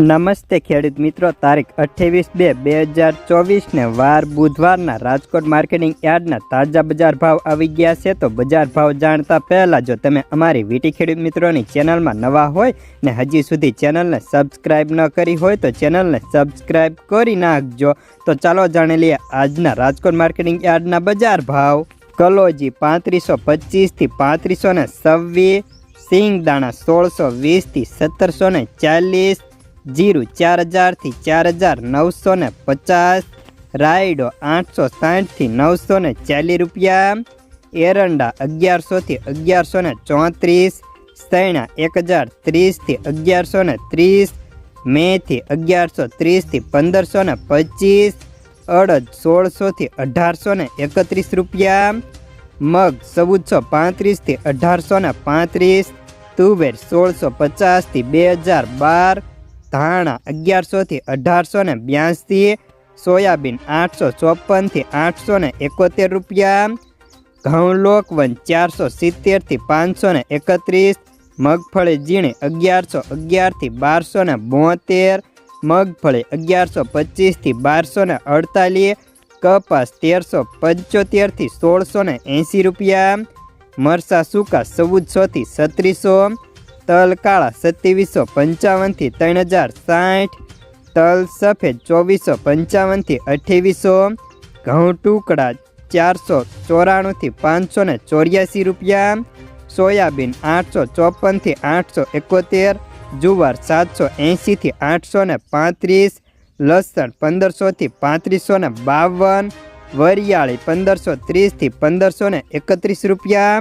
નમસ્તે ખેડૂત મિત્રો, તારીખ અઠ્ઠાવીસ બે બે હજાર ચોવીસને વાર બુધવારના રાજકોટ માર્કેટિંગ યાર્ડના તાજા બજાર ભાવ આવી ગયા છે. તો બજાર ભાવ જાણતા પહેલાં જો તમે અમારી વીટી ખેડૂત મિત્રોની ચેનલમાં નવા હોય ને હજી સુધી ચેનલને સબસ્ક્રાઇબ ન કરી હોય તો ચેનલને સબસ્ક્રાઇબ કરી નાખજો. તો ચાલો જાણી લઈએ આજના રાજકોટ માર્કેટિંગ યાર્ડના બજાર ભાવ. કલોજી પાંત્રીસો પચીસથી પાંત્રીસો ને છવ્વીસ સિંગ દાણા સોળસો વીસથી સત્તરસો ને ચાલીસ જીરું ચાર હજારથી ચાર હજાર નવસો ને પચાસ, રાયડો આઠસો સાઠથી નવસો ને ચાલીસ રૂપિયા, એરંડા અગિયારસોથી અગિયારસો ને ચોત્રીસ, સૈણા એક હજાર ત્રીસથી અગિયારસો ને ત્રીસ, મેથી અગિયારસો ત્રીસથી પંદરસો ને પચીસ, અડદ સોળસોથી અઢારસો ને એકત્રીસ રૂપિયા, મગ ચૌદસો પાંત્રીસથી અઢારસો ને પાંત્રીસ, તુવેર સોળસો પચાસથી બે હજાર બાર ધાણા અગિયારસોથી અઢારસો ને બ્યાસી સોયાબીન આઠસો ચોપનથી આઠસો ને એકોતેર રૂપિયા ઘઉં લોકવન ચારસો સિત્તેરથી પાંચસો ને એકત્રીસ, મગફળી ઝીણી અગિયારસો અગિયારથી બારસો ને બોતેર, મગફળી અગિયારસો પચીસથી બારસો ને અડતાલીસ, કપાસ તેરસો પંચોતેરથી સોળસો ને એંસી રૂપિયા મરસા સૂકા ચૌદસોથી છત્રીસો તલ કાળા સત્યાવીસો પંચાવનથી ત્રણ હજાર સાઠ, તલ સફેદ ચોવીસો પંચાવનથી અઠ્યાવીસો, ઘઉં ટુકડા ચારસો ચોરાણુંથી પાંચસો ને ચોર્યાસી રૂપિયા, સોયાબીન આઠસો ચોપનથી આઠસો એકોતેર, જુવાર સાતસો એંશીથી આઠસો ને પાંત્રીસ, લસણ પંદરસોથી પાંત્રીસો ને બાવન, વરિયાળી પંદરસો ત્રીસથી પંદરસો ને એકત્રીસ રૂપિયા